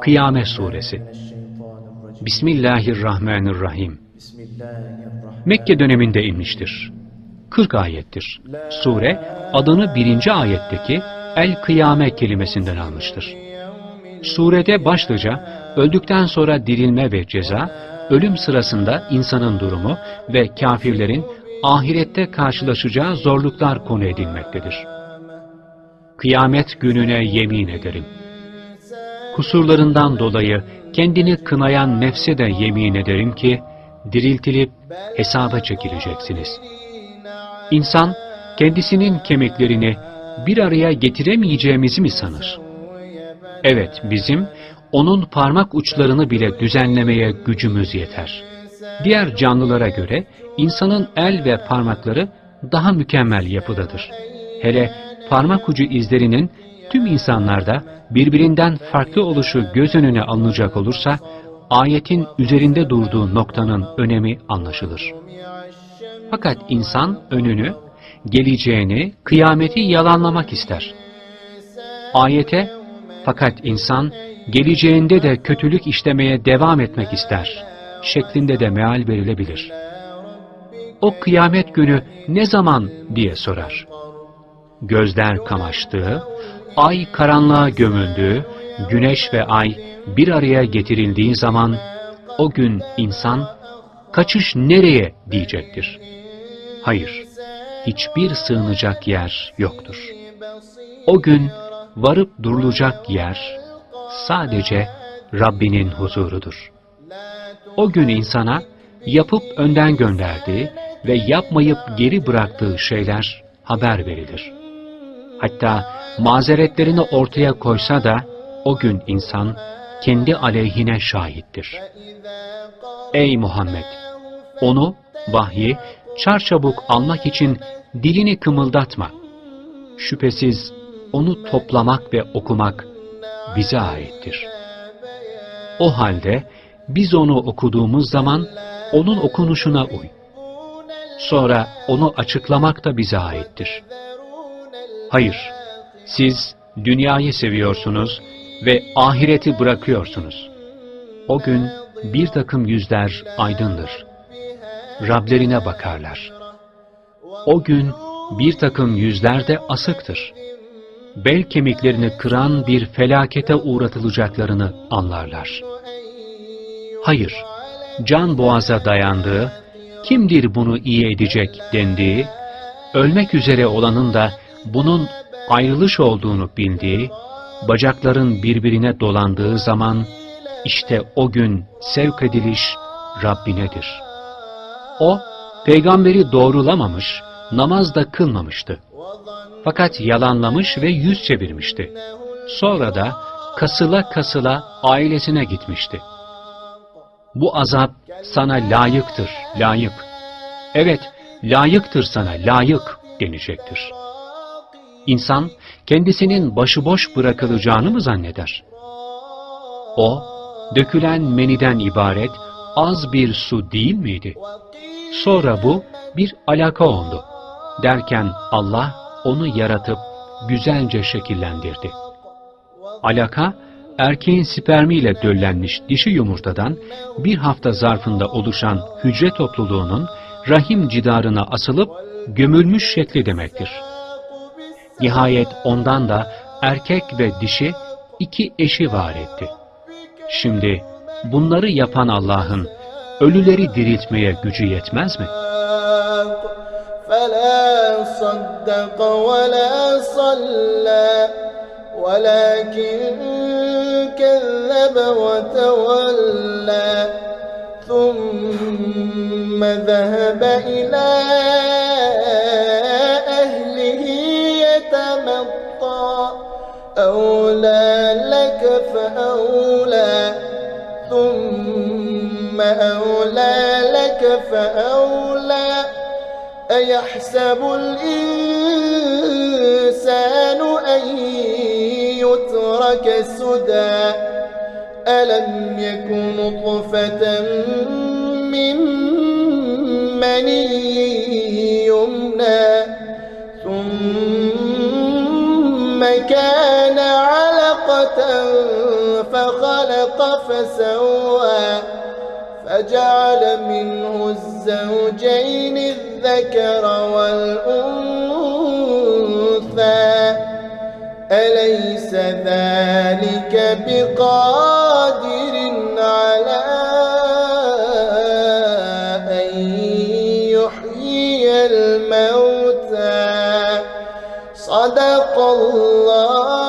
Kıyamet Suresi Bismillahirrahmanirrahim Mekke döneminde inmiştir. 40 ayettir. Sure adını birinci ayetteki El Kıyame kelimesinden almıştır. Surede başlıca öldükten sonra dirilme ve ceza, ölüm sırasında insanın durumu ve kafirlerin ahirette karşılaşacağı zorluklar konu edilmektedir. Kıyamet gününe yemin ederim. Kusurlarından dolayı kendini kınayan nefse de yemin ederim ki, diriltilip hesaba çekileceksiniz. İnsan, kendisinin kemiklerini bir araya getiremeyeceğimizi mi sanır? Evet, bizim onun parmak uçlarını bile düzenlemeye gücümüz yeter. Diğer canlılara göre insanın el ve parmakları daha mükemmel yapıdadır. Hele parmak ucu izlerinin tüm insanlarda birbirinden farklı oluşu göz önüne alınacak olursa, ayetin üzerinde durduğu noktanın önemi anlaşılır. Fakat insan önünü, geleceğini, kıyameti yalanlamak ister. Ayete, fakat insan geleceğinde de kötülük işlemeye devam etmek ister şeklinde de meal verilebilir. O kıyamet günü ne zaman diye sorar. Gözler kamaştığı, ay karanlığa gömüldüğü, güneş ve ay bir araya getirildiği zaman o gün insan kaçış nereye diyecektir. Hayır, hiçbir sığınacak yer yoktur. O gün varıp durulacak yer sadece Rabbinin huzurudur. O gün insana yapıp önden gönderdiği ve yapmayıp geri bıraktığı şeyler haber verilir. Hatta mazeretlerini ortaya koysa da o gün insan kendi aleyhine şahittir. Ey Muhammed! Onu, vahyi, çarçabuk almak için dilini kımıldatma. Şüphesiz onu toplamak ve okumak bize aittir. O halde biz onu okuduğumuz zaman onun okunuşuna uy. Sonra onu açıklamak da bize aittir. Hayır, siz dünyayı seviyorsunuz ve ahireti bırakıyorsunuz. O gün bir takım yüzler aydındır. Rablerine bakarlar. O gün bir takım yüzler de asıktır. Bel kemiklerini kıran bir felakete uğratılacaklarını anlarlar. Hayır, can boğaza dayandığı, kimdir bunu iyi edecek dendiği, ölmek üzere olanın da bunun ayrılış olduğunu bildiği, bacakların birbirine dolandığı zaman, işte o gün sevk ediliş Rabbinedir. O, peygamberi doğrulamamış, namaz da kılmamıştı. Fakat yalanlamış ve yüz çevirmişti. Sonra da kasıla kasıla ailesine gitmişti. Bu azap sana layıktır, layık. Evet, layıktır sana, layık denecektir. İnsan kendisinin başıboş bırakılacağını mı zanneder? O, dökülen meniden ibaret az bir su değil miydi? Sonra bu bir alaka oldu. Derken Allah onu yaratıp güzelce şekillendirdi. Alaka, erkeğin spermiyle döllenmiş dişi yumurtadan bir hafta zarfında oluşan hücre topluluğunun rahim cidarına asılıp gömülmüş şekli demektir. Nihayet ondan da erkek ve dişi iki eşi var etti. Şimdi bunları yapan Allah'ın ölüleri diriltmeye gücü yetmez mi? فلا صدق ولا صلى ولكن كذب وتولى ثم ذهب إلى أولى لك فأولى ثم أولى لك فأولى. أيحسب الإنسان أن يترك سدى؟ ألم يكن نطفة من مني يمنى؟ كان علقة فخلق خلق فسوى فجعل منه الزوجين الذكر والأنثى. أليس ذلك بقادر على أن يحيي الموتى؟ صدق الله